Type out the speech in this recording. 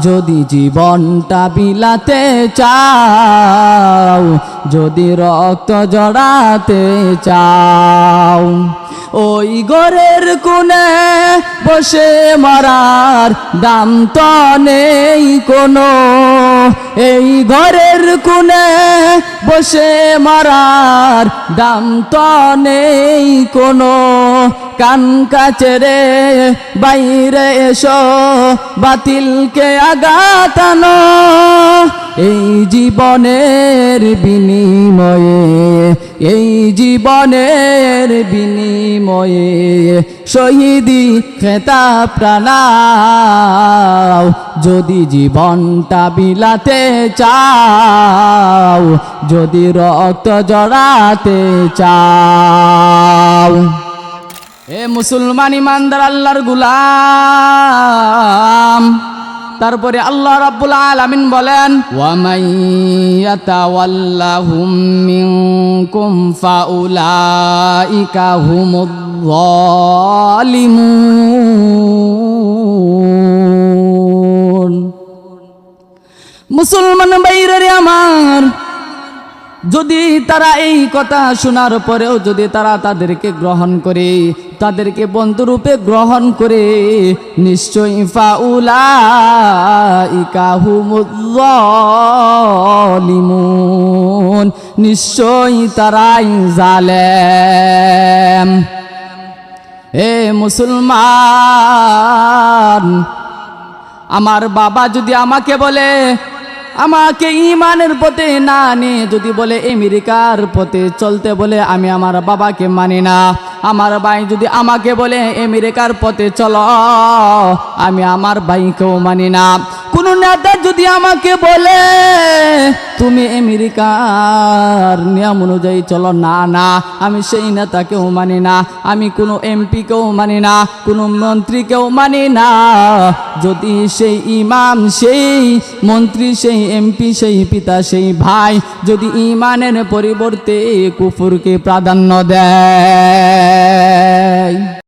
যদি জীবনটা বিলাতে চাও যদি রক্ত জড়াতে চাও। ওই ঘরের কোণে বসে মারার দাম তো নেই কোনো। এই ঘরের কোণে বসে মারার দাম তো নেই কোনো। কান কাচেরে বাইরে এসো, বাতিলকে আগাতানো এই জীবনের বিনিময়ে, এই জীবনের বিনিময়ে শহীদি খেতা প্রাণাও। যদি জীবনটা বিলাতে চাও, যদি রক্ত জড়াতে চাও। এ মুসলমান ইমানদার, আল্লাহর গুলাম। তারপরে আল্লাহ রাব্বুল আলামিন বলেন ওয়ামাই ইয়াতাওয়াল্লাহুম মিনকুম ফাউলাইকা হুমুয জালিমুন মুসলমান বাইরে আমার, যদি তারা এই কথা শোনার পরেও যদি তারা তাদেরকে গ্রহণ করে তাদেরকে বন্ধুরূপে গ্রহণ করে নিশ্চয়ই ফাউলাইকাহুমুজ্জালিমুন নিশ্চয়ই তারাই জালেম। এ মুসলমান, আমার বাবা যদি আমাকে বলে আমাকে ইমানের পথে না নিয়ে যদি বলে আমেরিকার পথে চলতে বলে আমি আমার বাবাকে মানি না, আমার ভাই যদি আমাকে বলে আমেরিকার পথে চলো, আমি আমার ভাইকেও মানি না। কোনো নেতা যদি আমাকে বলে তুমি আমেরিকার নিয়ম অনুযায়ী চলো। না না, আমি সেই নেতাকেও মানি না, আমি কোনো এমপিকেও মানি না, কোনো মন্ত্রীকেও মানি না। যদি সেই ইমাম, সেই মন্ত্রী, সেই এমপি, সেই পিতা, সেই ভাই যদি ইমানের পরিবর্তে কুফুরকে প্রাধান্য দেয়।